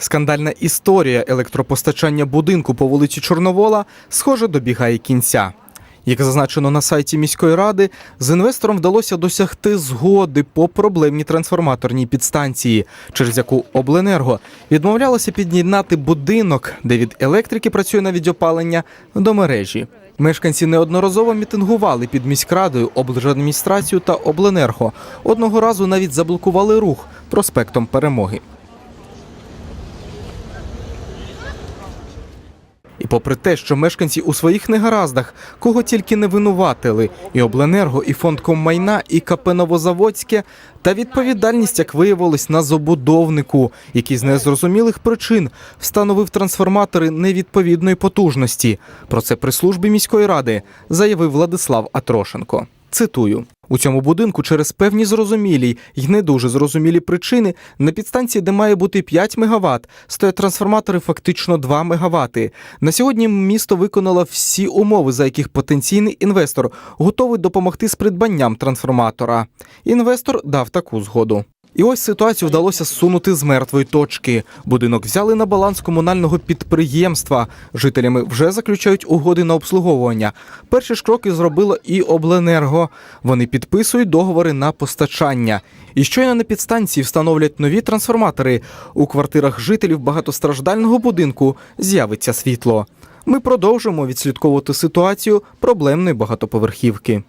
Скандальна історія електропостачання будинку по вулиці Чорновола, схоже, добігає кінця. Як зазначено на сайті міської ради, з інвестором вдалося досягти згоди по проблемній трансформаторній підстанції, через яку обленерго відмовлялося під'єднати будинок, де від електрики працює навіть опалення, до мережі. Мешканці неодноразово мітингували під міськрадою, облдержадміністрацією та обленерго. Одного разу навіть заблокували рух проспектом Перемоги. Попри те, що мешканці у своїх негараздах кого тільки не винуватили, і обленерго, і фонд коммайна, і КП Новозаводське, та відповідальність, як виявилось, на забудовнику, який з незрозумілих причин встановив трансформатори невідповідної потужності. Про це при службі міської ради заявив Владислав Атрошенко. Цитую. У цьому будинку через певні зрозумілі й не дуже зрозумілі причини на підстанції, де має бути 5 МВт, стоять трансформатори фактично 2 МВт. На сьогодні місто виконало всі умови, за яких потенційний інвестор готовий допомогти з придбанням трансформатора. Інвестор дав таку згоду. І ось ситуацію вдалося зсунути з мертвої точки. Будинок взяли на баланс комунального підприємства. Жителями вже заключають угоди на обслуговування. Перші ж кроки зробило і обленерго. Вони підписують договори на постачання. І щойно на підстанції встановлять нові трансформатори. У квартирах жителів багатостраждального будинку з'явиться світло. Ми продовжимо відслідковувати ситуацію проблемної багатоповерхівки.